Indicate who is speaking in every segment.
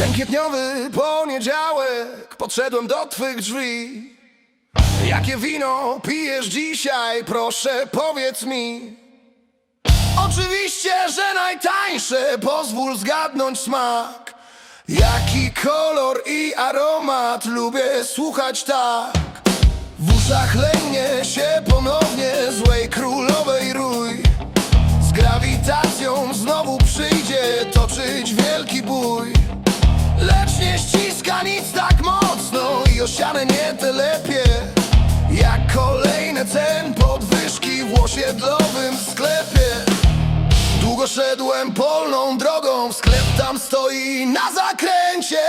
Speaker 1: Ten kwietniowy poniedziałek podszedłem do twych drzwi. Jakie wino pijesz dzisiaj, proszę powiedz mi? Oczywiście, że najtańsze, pozwól zgadnąć smak. Jaki kolor i aromat, lubię słuchać tak? W uszach lęgnie się ponownie złej królowej rój. Z grawitacją znowu przyjdzie toczyć wielki bój nic tak mocno i osiane nie telepie Jak kolejne cen podwyżki w osiedlowym sklepie. Długo szedłem polną drogą, sklep tam stoi na zakręcie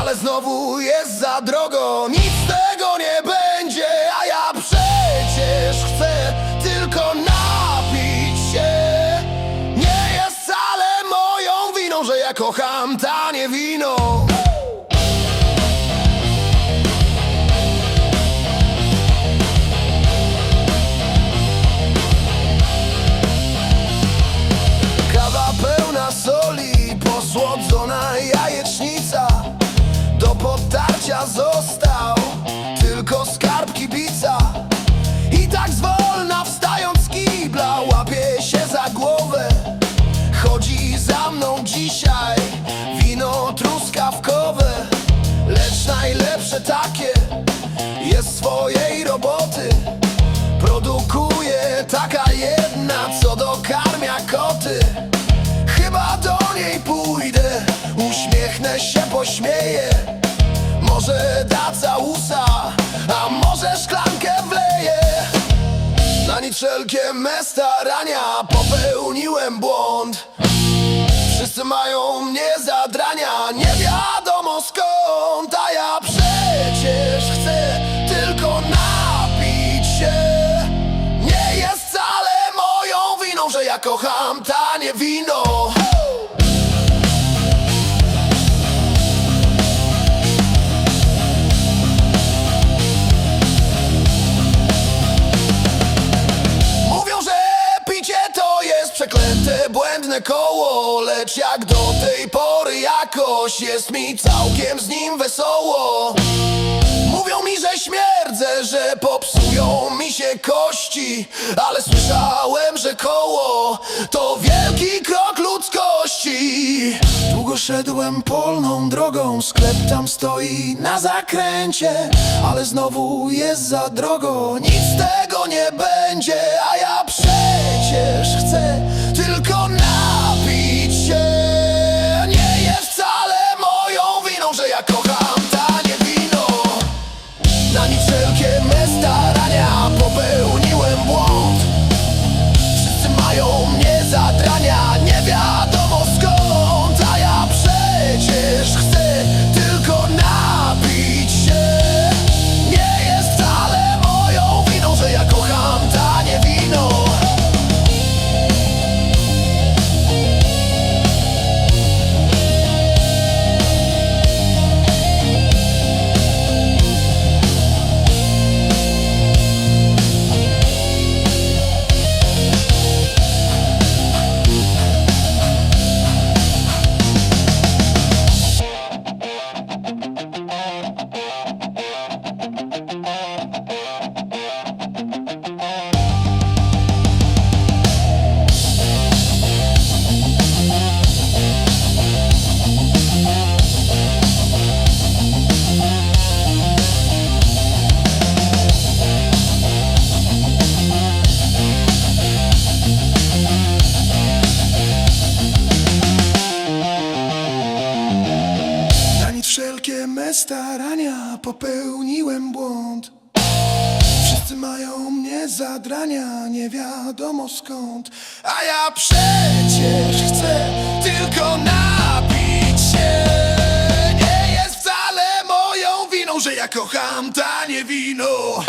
Speaker 1: Ale znowu jest za drogo, nic tego nie będzie A ja przecież chcę tylko napić się. Nie jest wcale moją winą, że ja kocham tanie wino tylko skarb kibica. I tak zwolna wstając z kibla łapie się za głowę. Chodzi za mną dzisiaj wino truskawkowe Lecz najlepsze takie jest swojej roboty Wszelkie me starania popełniłem błąd. Wszyscy mają mnie za drania, nie wiadomo skąd A ja przecież chcę tylko napić się. Nie jest wcale moją winą, że ja kocham tanie wino błędne koło Lecz jak do tej pory jakoś jest mi całkiem z nim wesoło. Mówią mi, że śmierdzę, że popsują mi się kości Ale słyszałem, że koło to wielki krok ludzkości. Długo szedłem polną drogą, sklep tam stoi na zakręcie Ale znowu jest za drogo, nic z tego nie będzie A ja przecież chcę winą, wszelkie me starania popełniłem błąd Wszyscy mają mnie za drania, nie wiadomo skąd. A ja przecież chcę tylko napić się. Nie jest wcale moją winą, że ja kocham tanie wino